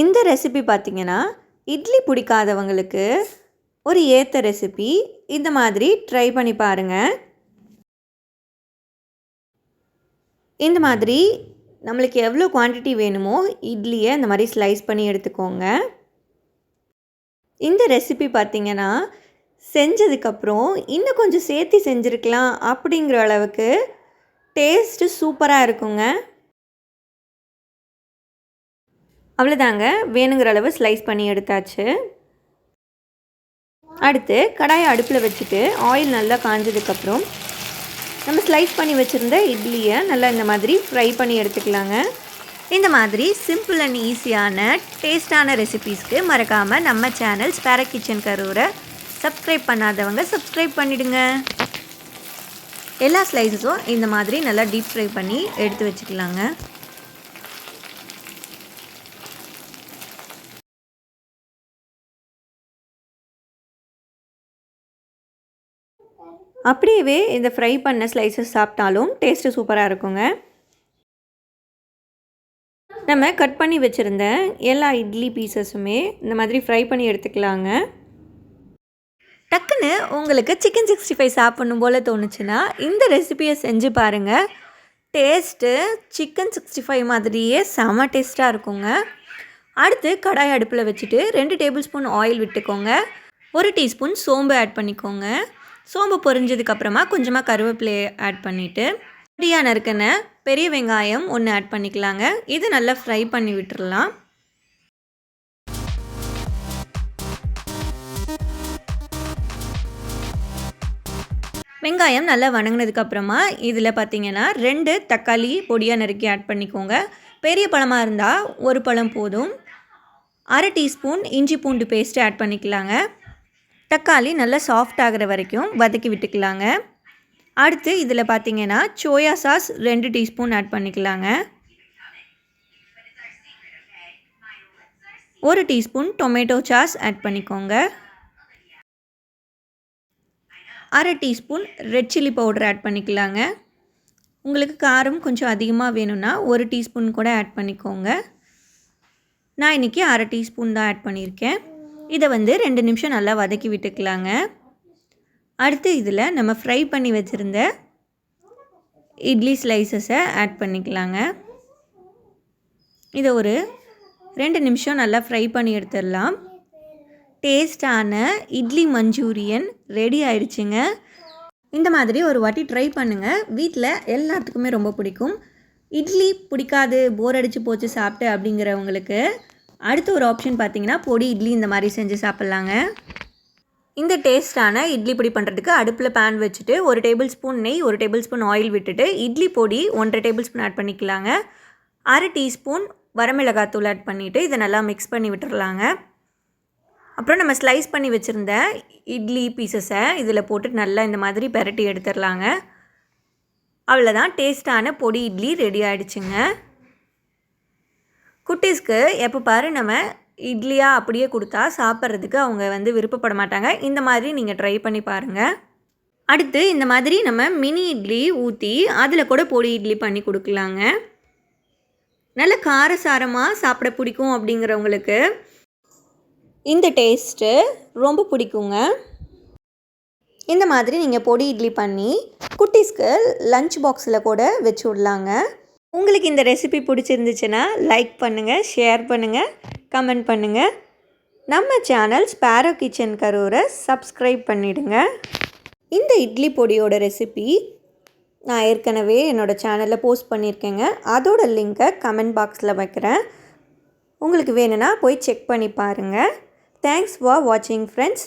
இந்த ரெசிபி பார்த்திங்கன்னா இட்லி பிடிக்காதவங்களுக்கு ஒரு ஏற்ற ரெசிபி இந்த மாதிரி ட்ரை பண்ணி பாருங்கள் இந்த மாதிரி நம்மளுக்கு எவ்வளோ குவான்டிட்டி வேணுமோ இட்லியை இந்த மாதிரி ஸ்லைஸ் பண்ணி எடுத்துக்கோங்க. இந்த ரெசிபி பார்த்திங்கன்னா செஞ்சதுக்கப்புறம் இன்னும் கொஞ்சம் சேர்த்து செஞ்சுருக்கலாம் அப்படிங்கிற அளவுக்கு டேஸ்ட்டு சூப்பராக இருக்குங்க. அவ்வளோதாங்க வேணுங்கிற அளவு ஸ்லைஸ் பண்ணி எடுத்தாச்சு. அடுத்து கடாயை அடுப்பில் வச்சுட்டு ஆயில் நல்லா காஞ்சதுக்கப்புறம் நம்ம ஸ்லைஸ் பண்ணி வச்சுருந்த இட்லியை நல்லா இந்த மாதிரி ஃப்ரை பண்ணி எடுத்துக்கலாங்க. இந்த மாதிரி சிம்பிள் அண்ட் ஈஸியான டேஸ்டான ரெசிபீஸ்க்கு மறக்காமல் நம்ம சேனல் ஸ்பேர கிச்சன் கரூரை சப்ஸ்கிரைப் பண்ணாதவங்க சப்ஸ்கிரைப் பண்ணிவிடுங்க எல்லா ஸ்லைஸஸும் இந்த மாதிரி நல்லா டீப் ஃப்ரை பண்ணி எடுத்து வச்சுக்கலாங்க. அப்படியே இந்த ஃப்ரை பண்ண ஸ்லைசஸ் சாப்பிட்டாலும் டேஸ்ட்டு சூப்பராக இருக்குங்க. நம்ம கட் பண்ணி வச்சுருந்த எல்லா இட்லி பீசஸுமே இந்த மாதிரி ஃப்ரை பண்ணி எடுத்துக்கலாங்க. டக்குன்னு உங்களுக்கு சிக்கன் சிக்ஸ்டி ஃபைவ் சாப்பிட்ணும் போல் தோணுச்சுன்னா இந்த ரெசிபியை செஞ்சு பாருங்கள் டேஸ்ட்டு சிக்கன் சிக்ஸ்டி ஃபைவ் மாதிரியே செம டேஸ்ட்டாக இருக்குங்க. அடுத்து கடாய் அடுப்பில் வச்சுட்டு ரெண்டு டேபிள் ஸ்பூன் ஆயில் விட்டுக்கோங்க. ஒரு டீஸ்பூன் சோம்பு ஆட் பண்ணிக்கோங்க. சோம்பு பொரிஞ்சதுக்கப்புறமா கொஞ்சமாக கருவேப்பிலையை ஆட் பண்ணிவிட்டு பொடியாக நறுக்கின பெரிய வெங்காயம் ஒன்று ஆட் பண்ணிக்கலாங்க. இது நல்லா ஃப்ரை பண்ணி விட்டுடலாம் வெங்காயம் நல்லா வணங்கினதுக்கப்புறமா இதில் பார்த்தீங்கன்னா ரெண்டு தக்காளி பொடியாக நறுக்கி ஆட் பண்ணிக்கோங்க. பெரிய பழமாக இருந்தால் ஒரு பழம் போதும். அரை டீஸ்பூன் இஞ்சி பூண்டு பேஸ்ட்டு ஆட் பண்ணிக்கலாங்க. தக்காளி நல்லா சாஃப்ட் ஆகிற வரைக்கும் வதக்கி விட்டுக்கலாங்க. அடுத்து இதில் பார்த்தீங்கன்னா சோயா சாஸ் ரெண்டு டீஸ்பூன் ஆட் பண்ணிக்கலாங்க. ஒரு டீஸ்பூன் டொமேட்டோ சாஸ் ஆட் பண்ணிக்கோங்க. அரை teaspoon red chilli powder add பண்ணிக்கலாங்க. உங்களுக்கு காரம் கொஞ்சம் அதிகமாக வேணும்னா ஒரு டீஸ்பூன் கூட ஆட் பண்ணிக்கோங்க. நான் இன்றைக்கி அரை டீஸ்பூன் தான் ஆட் பண்ணியிருக்கேன். இதை வந்து ரெண்டு நிமிஷம் நல்லா வதக்கி விட்டுக்கலாங்க. அடுத்து இதில் நம்ம ஃப்ரை பண்ணி வச்சுருந்த இட்லி ஸ்லைசஸை ஆட் பண்ணிக்கலாங்க. இதை ஒரு ரெண்டு நிமிஷம் நல்லா ஃப்ரை பண்ணி எடுத்துடலாம். டேஸ்டான இட்லி மஞ்சூரியன் ரெடி ஆயிடுச்சுங்க. இந்த மாதிரி ஒரு வாட்டி ட்ரை பண்ணுங்கள் வீட்டில் எல்லாத்துக்குமே ரொம்ப பிடிக்கும். இட்லி பிடிக்காது போர் அடித்து போச்சு சாப்பிட்டு அப்படிங்கிறவங்களுக்கு அடுத்த ஒரு ஆப்ஷன் பார்த்தீங்கன்னா பொடி இட்லி இந்த மாதிரி செஞ்சு சாப்பிட்லாங்க. இந்த டேஸ்ட்டான இட்லி பொடி பண்ணுறதுக்கு அடுப்பில் பேன் வச்சுட்டு ஒரு டேபிள் ஸ்பூன் நெய் ஒரு டேபிள் ஸ்பூன் ஆயில் விட்டுட்டு இட்லி பொடி ஒன்றரை டேபிள் ஸ்பூன் ஆட் பண்ணிக்கலாங்க. அரை டீஸ்பூன் வரமிளகாத்தூள் ஆட் பண்ணிவிட்டு இதை நல்லா மிக்ஸ் பண்ணி விட்டுறலாங்க. அப்புறம் நம்ம ஸ்லைஸ் பண்ணி வச்சுருந்த இட்லி பீசஸை இதில் போட்டு நல்லா இந்த மாதிரி பெரட்டி எடுத்துடலாங்க. அவ்வளோதான் டேஸ்ட்டான பொடி இட்லி ரெடி ஆகிடுச்சுங்க குட்டீஸ்க்கு எப்போ பாரு நம்ம இட்லியாக அப்படியே கொடுத்தா சாப்பிட்றதுக்கு அவங்க வந்து விருப்பப்பட மாட்டாங்க இந்த மாதிரி நீங்கள் ட்ரை பண்ணி பாருங்கள் அடுத்து இந்த மாதிரி நம்ம மினி இட்லி ஊற்றி அதில் கூட பொடி இட்லி பண்ணி கொடுக்கலாங்க. நல்ல காரசாரமாக சாப்பிட பிடிக்கும் அப்படிங்கிறவங்களுக்கு இந்த டேஸ்ட்டு ரொம்ப பிடிக்குங்க. இந்த மாதிரி நீங்கள் பொடி இட்லி பண்ணி குட்டீஸ்க்கு லஞ்ச் பாக்ஸில் கூட வச்சு விடலாங்க. உங்களுக்கு இந்த ரெசிபி பிடிச்சிருந்துச்சுன்னா லைக் பண்ணுங்கள் ஷேர் பண்ணுங்கள் கமெண்ட் பண்ணுங்கள் நம்ம சேனல் ஸ்பேரோ கிச்சன் கரூரை சப்ஸ்கிரைப் பண்ணிவிடுங்க இந்த இட்லி பொடியோட ரெசிபி நான் ஏற்கனவே என்னோடய சேனலில் போஸ்ட் பண்ணியிருக்கேங்க. அதோட லிங்க்கை கமெண்ட் பாக்ஸில் வைக்கிறேன். உங்களுக்கு வேணும்னா போய் செக் பண்ணி பாருங்கள் தேங்க்ஸ் ஃபார் வாட்சிங் ஃப்ரெண்ட்ஸ்